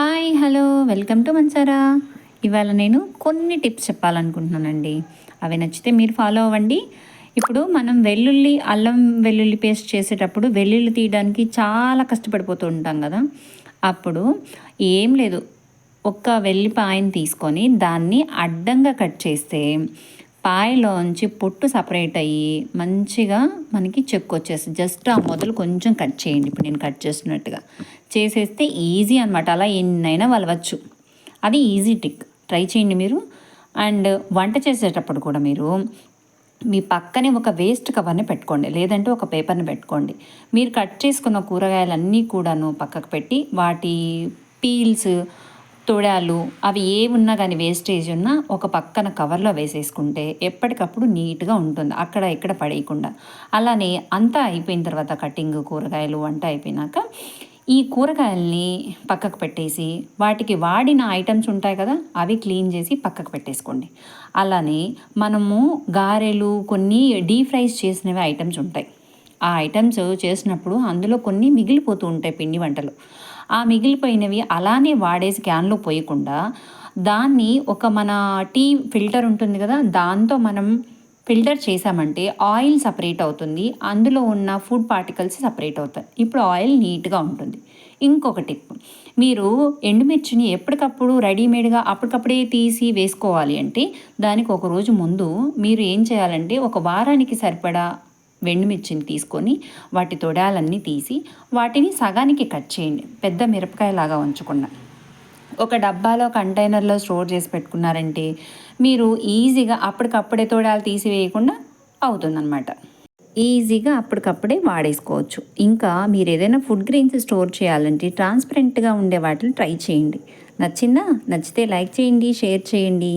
Hi hello welcome to Mansara ఇవాళ నేను కొన్ని టిప్స్ చెప్పాలనుకుంటున్నానండి. అవి నచ్చితే మీరు ఫాలో అవ్వండి. ఇప్పుడు మనం వెల్లుల్లి అల్లం వెల్లుల్లి పేస్ట్ చేసేటప్పుడు వెల్లుల్లి తీయడానికి చాలా కష్టపడిపోతూ ఉంటాం కదా. అప్పుడు ఏం లేదు. ఒక్క వెల్లిపాయని తీసుకొని దాన్ని అడ్డంగా కట్ చేస్తే పాయలోంచి పొట్టు సపరేట్ అయ్యి మంచిగా మనకి చెక్కు వచ్చేస్తుంది. జస్ట్ ఆ మొదలు కొంచెం కట్ చేయండి. ఇప్పుడు నేను కట్ చేస్తున్నట్టుగా. చేసేస్తే ఈజీ అనమాట అలా ఎన్నైనా వలవచ్చు. అది ఈజీ టిక్ ట్రై చేయండి మీరు. అండ్ వంట చేసేటప్పుడు కూడా మీరు మీ పక్కనే ఒక వేస్ట్ కవర్ని పెట్టుకోండి. లేదంటే ఒక పేపర్ని పెట్టుకోండి. మీరు కట్ చేసుకున్న కూరగాయలన్నీ కూడాను పక్కకు పెట్టి వాటి పీల్స్ తొడాలు అవి ఏ ఉన్నా కానీ వేస్టేజ్ ఉన్నా ఒక పక్కన కవర్లో వేసేసుకుంటే ఎప్పటికప్పుడు నీట్గా ఉంటుంది. అక్కడ ఇక్కడ పడేయకుండా. అలానే అంతా అయిపోయిన తర్వాత కటింగ్ కూరగాయలు వంట అయిపోయినాక ఈ కూరగాయల్ని పక్కకు పెట్టేసి వాటికి వాడిన ఐటమ్స్ ఉంటాయి కదా అవి క్లీన్ చేసి పక్కకు పెట్టేసుకోండి. అలానే మనము గారెలు కొన్ని డీప్ ఫ్రైస్ చేసినవి ఐటమ్స్ ఉంటాయి. ఆ ఐటమ్స్ చేసినప్పుడు అందులో కొన్ని మిగిలిపోతూ ఉంటాయి పిండి వంటలు. ఆ మిగిలిపోయినవి అలానే వాడేసి క్యాన్లో పోయకుండా దాన్ని ఒక మన టీ ఫిల్టర్ ఉంటుంది కదా దాంతో మనం ఫిల్టర్ చేసామంటే ఆయిల్ సపరేట్ అవుతుంది. అందులో ఉన్న ఫుడ్ పార్టికల్స్ సపరేట్ అవుతాయి. ఇప్పుడు ఆయిల్ నీట్గా ఉంటుంది. ఇంకొక టిప్. మీరు ఎండుమిర్చిని ఎప్పటికప్పుడు రెడీమేడ్గా అప్పటికప్పుడే తీసి వేసుకోవాలి అంటే దానికి ఒక రోజు ముందు మీరు ఏం చేయాలంటే ఒక వారానికి సరిపడా వెండుమిర్చిని తీసుకొని వాటి తొడాలన్నీ తీసి వాటిని సగానికి కట్ చేయండి. పెద్ద మిరపకాయ లాగా ఉంచకుండా ఒక డబ్బాలో కంటైనర్లో స్టోర్ చేసి పెట్టుకున్నారంటే మీరు ఈజీగా అప్పటికప్పుడే తోడాలు తీసివేయకుండా అవుతుందన్నమాట. ఈజీగా అప్పటికప్పుడే వాడేసుకోవచ్చు. ఇంకా మీరు ఏదైనా ఫుడ్ గ్రెయిన్స్ స్టోర్ చేయాలంటే ట్రాన్స్పరెంట్గా ఉండే వాటిని ట్రై చేయండి. నచ్చిందా? నచ్చితే లైక్ చేయండి షేర్ చేయండి.